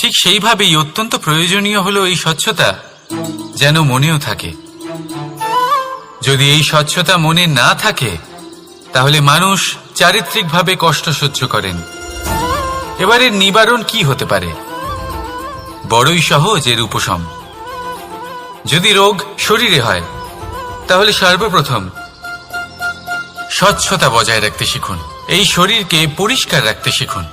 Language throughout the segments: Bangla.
ঠিক সেইভাবেই অত্যন্ত প্রয়োজনীয় হলো এই স্বচ্ছতা যেন মনেও থাকে। যদি এই স্বচ্ছতা মনে না থাকে, তাহলে মানুষ চারিত্রিকভাবে কষ্ট সহ্য করেন। এবারে নিবারণ কি হতে পারে? বড়ই সহজ এর উপশম। যদি রোগ শরীরে হয়, তাহলে সর্বপ্রথম স্বচ্ছতা বজায় রাখতে শিখুন। এই শরীরকে পরিষ্কার রাখতে শিখুন।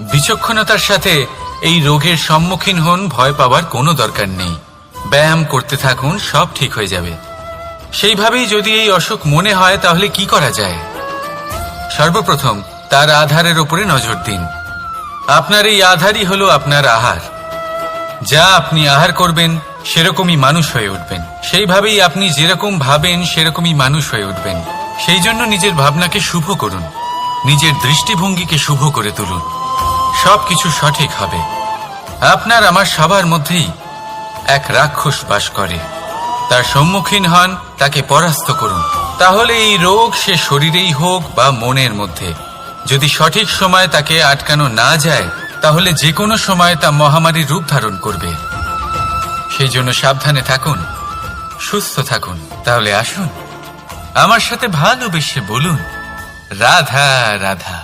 বিচক্ষণতার সাথে এই রোগের সম্মুখীন হন, ভয় পাওয়ার কোনো দরকার নেই। ব্যায়াম করতে থাকুন, সব ঠিক হয়ে যাবে। সেইভাবেই যদি এই অসুখ মনে হয়, তাহলে কি করা যায়? সর্বপ্রথম, তার আধারের উপরে নজর দিন। আপনার এই আধারই হলো আপনার আহার। যা আপনি আহার করবেন, সেরকমই মানুষ হয়ে উঠবেন। সেইভাবেই আপনি যেরকম ভাবেন, সেরকমই মানুষ হয়ে উঠবেন। সেই জন্য নিজের ভাবনাকে শুভ করুন। নিজের দৃষ্টিভঙ্গিকে শুভ করে তুলুন। সবকিছু সঠিক হবে। আপনার আমার সবার মধ্যেই এক রাক্ষস বাস করে। তার সম্মুখীন হন, তাকে পরাস্ত করুন। তাহলে এই রোগ সে শরীরেই হোক বা মনের মধ্যে। যদি সঠিক সময় তাকে আটকানো না যায়, তাহলে যে কোনো সময় তা মহামারীর রূপ ধারণ করবে। সেই জন্য সাবধানে থাকুন, সুস্থ থাকুন। তাহলে আসুন, আমার সাথে ভালোবেসে বলুন, রাধা রাধা।